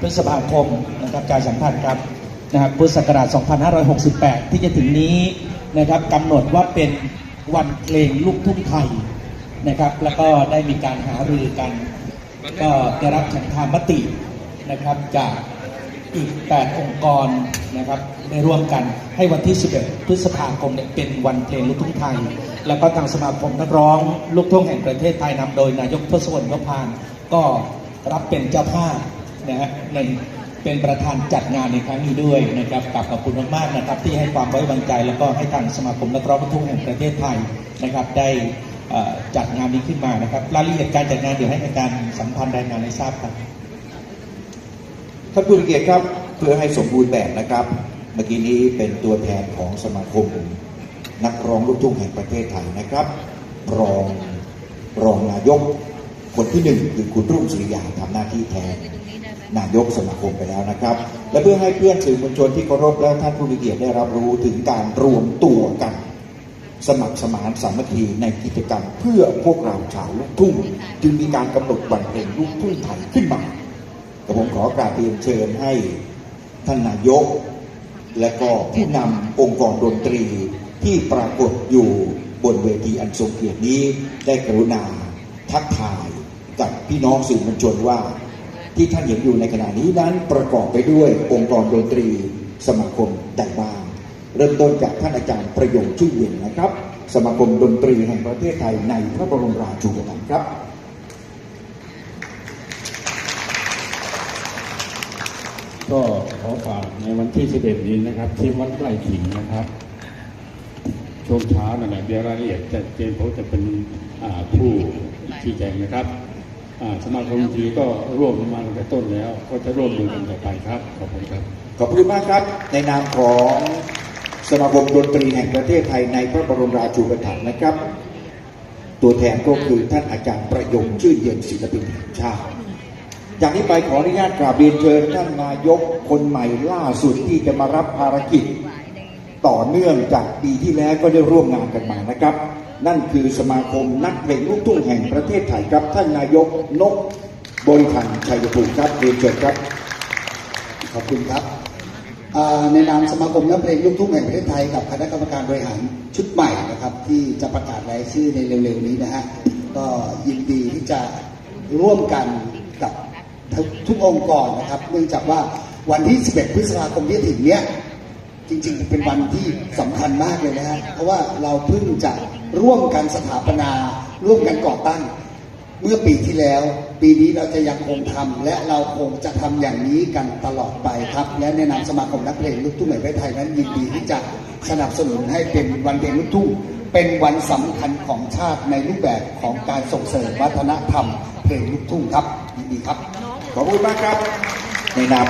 พฤษภาคมนะครับการสัมพันธ์ครับนะครับพุทธศักราช 2568 ที่จะถึงนี้นะครับกำหนดว่าเป็นวันเพลงลูกทุ่งไทยนะครับ แล้วก็ได้มีการหารือกัน ก็ได้รับฉันทามตินะครับจากอีก 8 องค์กรนะครับได้ร่วมกันให้วันที่ 11 พฤษภาคมเนี่ยเป็นวันเพลงลูกทุ่งไทย แล้วก็ทางสมาคมนักร้องลูกทุ่งแห่งประเทศไทยนำโดยนายกทศวรรษพานก็รับเป็นเจ้าภาพ นะฮะในเป็นประธานจัดงานในครั้งนี้ด้วยนะครับกลับขอบคุณมากๆนะครับ ที่ให้ความไว้วางใจ แล้วก็ให้ทางสมาคมนักร้องลูกทุ่งแห่งประเทศไทยนะครับ ได้จัดงานนี้ขึ้นมานะครับรายละเอียดการจัดงานเดี๋ยวให้อาจารย์สัมพันธ์รายงานให้ทราบครับท่านผู้เกียรติครับเพื่อให้สมบูรณ์แบบนะครับ เมื่อกี้นี้เป็นตัวแทนของสมาคม นักร้องลูกทุ่งแห่งประเทศไทยนะครับ รองรองนายกคนที่หนึ่งคือคุณรุ่งสุริยาทำหน้าที่แทน นายกสมาคมไปแล้วนะครับ และเพื่อให้เพื่อนสื่อมวลชนที่เคารพและท่านผู้มีเกียรติได้รับรู้ถึงการรวมตัวกัน สมัครสมานสามัคคีในกิจกรรม เพื่อพวกเราชาวลูกทุ่ง จึงมีการกำหนดวันเพลงลูกทุ่งไทยขึ้นมากับผมขอกราบเรียนเชิญให้ท่านนายก และก็ผู้นำองค์กรดนตรีที่ปรากฏอยู่บนเวทีอันทรงเกียรตินี้ได้กรุณาทักทายกับพี่น้องสื่อมวลชนว่า ที่ท่านเห็นอยู่ในขณะนี้นั้นประกอบไปด้วยองค์กรดนตรี สมาคมใดบ้าง เริ่มต้นจากท่านอาจารย์ประยงชื่อเย็นนะครับ สมาคมดนตรีแห่งประเทศไทยในพระบรมราชูปถัมภ์ครับก็ขอฝากในวันที่ 11 นี้นะครับที่วัดไร่ขิงนะครับช่วงเช้านั่นแหละเดี๋ยวรายละเอียดจะเจนเขาจะเป็นผู้ชี้แจงนะครับ สมาคมดนตรีก็ร่วมมาตั้งแต่ต้นแล้ว ก็จะร่วมมือกันต่อไปครับขอบคุณครับขอบคุณมากครับ ในนามของสมาคมดนตรีแห่งประเทศไทยในพระบรมราชูปถัมภ์นะครับ ตัวแทนก็คือท่านอาจารย์ประยงชื่อเย็นศิลปินแห่งชาติจากนี้ไปขออนุญาตกราบเรียนเชิญท่านนายกคนใหม่ล่าสุดที่จะมารับภารกิจ ต่อเนื่องจากปีที่แล้วก็ได้ร่วมงานกันมานะครับ นั่นคือสมาคมนักเพลงลูกทุ่งแห่งประเทศไทยครับท่านนายกนกบริพันธ์ชัยภูมิครับเรียนเชิญครับ ขอบคุณครับในนามสมาคมนักเพลงลูกทุ่งแห่งประเทศไทยกับคณะกรรมการบริหารชุดใหม่นะครับ ที่จะประกาศรายชื่อในเร็วๆนี้นะฮะก็ยินดีที่จะร่วมกันกับทุกองค์กรนะครับ เนื่องจากว่าวันที่ 11 พฤษภาคมที่ถึงเนี้ยจริงๆ เป็นวันที่สำคัญมากเลยนะฮะเพราะว่าเราเพิ่งจะ ร่วมกันสถาปนา ร่วมกันก่อตั้ง เมื่อปีที่แล้ว ปีนี้เราจะยังคงทำและเราคงจะทำอย่างนี้กันตลอดไปครับ และในนามสมาคมนักเพลงลูกทุ่งแห่งประเทศไทยนั้นยินดีที่จะสนับสนุนให้เป็นวันเพลงลูกทุ่งเป็นวันสำคัญของชาติในรูปแบบของการส่งเสริมวัฒนธรรมเพลงลูกทุ่งครับยินดีครับขอบคุณมากครับในนาม